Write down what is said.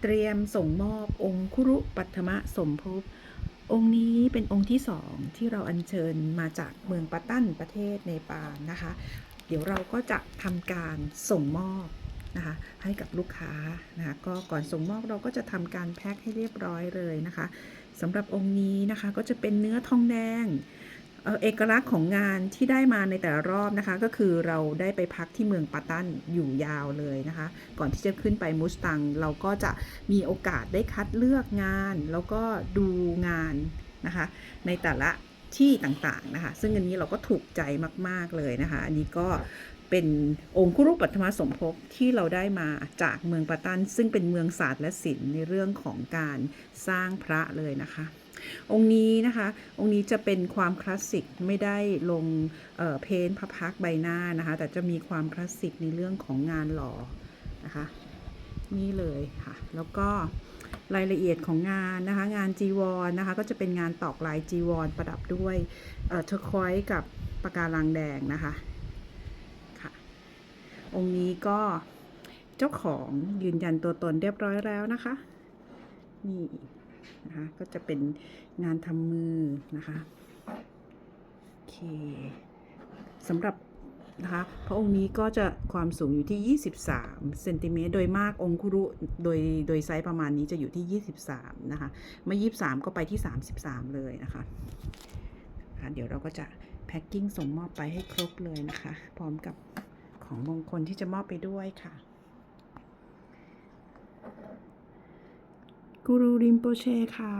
เตรียมส่งมอบองค์คุรุปัทมะสมภพองค์นี้เป็นองค์ที่สองที่เราอัญเชิญมาจากเมืองปาตันประเทศเนปาลนะคะ เดี๋ยวเราก็จะทำการส่งมอบนะคะให้กับลูกค้านะคะก็ก่อนส่งมอบเราก็จะทำการแพ็คให้เรียบร้อยเลยนะคะสำหรับองค์นี้นะคะก็จะเป็นเนื้อทองแดง เอกลักษณ์ของงานที่ได้มาในแต่ละรอบนะคะ ก็คือเราได้ไปพักที่เมืองปาตันอยู่ยาวเลยนะคะ ก่อนที่จะขึ้นไปมุสตัง เราก็จะมีโอกาสได้คัดเลือกงาน แล้วก็ดูงานนะคะ ในแต่ละที่ต่างๆนะคะ ซึ่งอันนี้เราก็ถูกใจมากๆเลยนะคะ อันนี้ก็เป็นองค์คุรุปัทมสมภพที่เราได้มาจากเมืองปาตัน ซึ่งเป็นเมืองศาสตร์และศิลป์ในเรื่องของการสร้างพระเลยนะคะ องค์นี้นะคะ องค์นี้จะเป็นความคลาสสิกไม่ได้ลงเเพนท์พระพักใบหน้านะคะ แต่จะมีความคลาสสิกในเรื่องของงานหล่อนะคะ นี่เลยค่ะ แล้วก็รายละเอียดของงานนะคะ งานจีวรนะคะ ก็จะเป็นงานตอกลายจีวรประดับด้วยเอ่อเทอร์คอยส์กับปะการังแดงนะคะค่ะ องค์นี้ก็เจ้าของยืนยันตัวตนเรียบร้อยแล้วนะคะ นี่ นะคะก็จะเป็นงานทำมือนะคะโอเคสำหรับนะคะพระองค์นี้ก็จะความสูงอยู่ที่ 23เซนติเมตรโดยมากองคุรุโดยโดยไซส์ประมาณนี้จะอยู่ที่ 23 นะคะเมื่อ 23 ก็ไปที่ 33 เลยนะคะค่ะเดี๋ยวเราก็จะแพ็คกิ้งส่งมอบไปให้ครบเลยนะคะ พร้อมกับของมงคลที่จะมอบไปด้วยค่ะ กูรูริมโปเชค่ะ